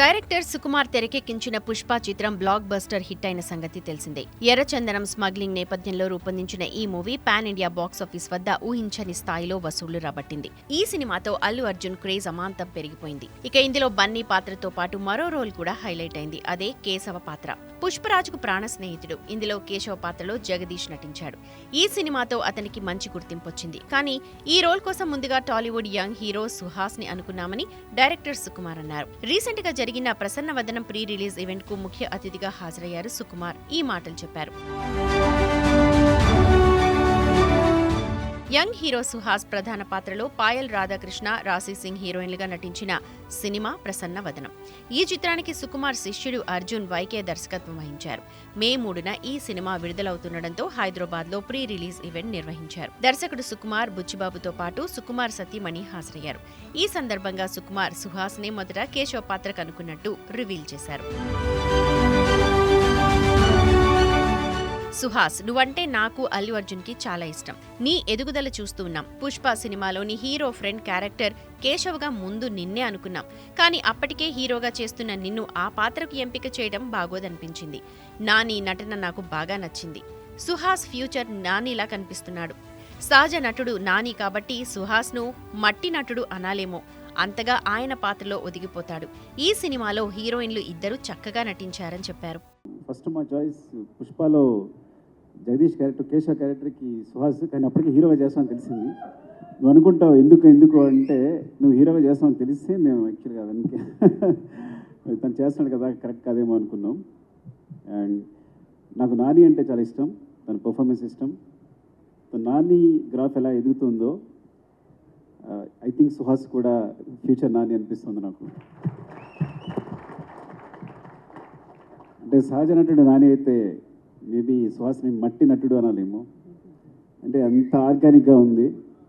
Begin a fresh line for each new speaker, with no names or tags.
Director Sukumar తెరకెక్కించిన పుష్ప చిత్రం block buster hit అయిన సంగతి తెలిసిందే. ఎర్రచందనం స్మగ్లింగ్ నేపథ్యంలో రూపొందించిన ఈ movie pan India box office వద్ద ఊహించని స్థాయిలో వసూళ్ళు రాబట్టింది. ఈ సినిమాతో అల్లు అర్జున్ క్రేజ్ అమాంతం పెరిగిపోయింది. ఇక ఇందులో బన్నీ పాత్రతో పాటు మరో రోల్ కూడా హైలైట్ అయింది. అదే కేశవ పాత్ర. పుష్పరాజుకు ప్రాణ స్నేహితుడు. ఇందులో కేశవ పాత్రలో జగదీష్ నటించాడు. ఈ సినిమాతో అతనికి మంచి గుర్తింపు వచ్చింది కానీ ఈ రోల్ కోసం ముందుగా టాలీవుడ్ యంగ్ హీరో సుహాస్ని అనుకున్నామని డైరెక్టర్ సుకుమార్ అన్నారు. రీసెంట్గా జరిగిన ప్రసన్న వదనం ప్రీ రిలీజ్ ఈవెంట్కు ముఖ్య అతిథిగా హాజరయ్యారు సుకుమార్. ఈ మాటలు చెప్పారు. యంగ్ హీరో సుహాస్ ప్రధాన పాత్రలో పాయల్ రాధాకృష్ణ రాశి సింగ్ హీరోయిన్లుగా నటించిన సినిమా ప్రసన్న వదనం. ఈ చిత్రానికి సుకుమార్ శిష్యుడు అర్జున్ వైకే దర్శకత్వం వహించారు. మే మూడున ఈ సినిమా విడుదలవుతుండటంతో హైదరాబాద్లో ప్రీ రిలీజ్ ఈవెంట్ నిర్వహించారు. దర్శకుడు సుకుమార్ బుచ్చిబాబుతో పాటు సుకుమార్ సతీమణి హాజరయ్యారు. ఈ సందర్భంగా సుకుమార్ సుహాస్ నే మొదట కేశవ పాత్ర కనుక్కున్నట్టు రివీల్ చేశారు. సుహాస్ నువ్వంటే నాకు అల్లు అర్జున్కి చాలా ఇష్టం. నీ ఎదుగుదల చూస్తూ ఉన్నాం. పుష్ప సినిమాలోని హీరో ఫ్రెండ్ క్యారెక్టర్ కేశవ్గా ముందు నిన్నే అనుకున్నాం. కానీ అప్పటికే హీరోగా చేస్తున్న నిన్ను ఆ పాత్రకు ఎంపిక చేయడం బాగోదనిపించింది. నాని నటన నాకు బాగా నచ్చింది. సుహాస్ ఫ్యూచర్ నానిలా కనిపిస్తున్నాడు. సహజ నటుడు నాని కాబట్టి సుహాస్ను మట్టి నటుడు అనాలేమో. అంతగా ఆయన పాత్రలో ఒదిగిపోతాడు. ఈ సినిమాలో హీరోయిన్లు ఇద్దరు చక్కగా నటించారని చెప్పారు.
ఫస్ట్ మా చాయిస్ పుష్పలో జగదీష్ క్యారెక్టర్ కేశవ క్యారెక్టర్కి సుహాస్ కానీ అప్పటికే హీరోగా చేస్తామని తెలిసింది. నువ్వు అనుకుంటావు ఎందుకు ఎందుకు అంటే నువ్వు హీరోగా చేస్తామని తెలిస్తే మేము యాక్చువల్గా వెనక తను చేస్తున్నాడు కదా కరెక్ట్ కాదేమో అనుకున్నాం. అండ్ నాకు నాని అంటే చాలా ఇష్టం తన పర్ఫార్మెన్స్ ఇష్టం. తన నాని గ్రాఫ్ ఎలా ఎదుగుతుందో ఐ థింక్ సుహాస్ కూడా ఫ్యూచర్ నాని అనిపిస్తుంది నాకు. అంటే సహజ నటుడు నాని అయితే మేబీ సుహాస్ని మట్టి నటుడు అనాలేమో. అంటే అంత ఆర్గానిక్గా ఉంది.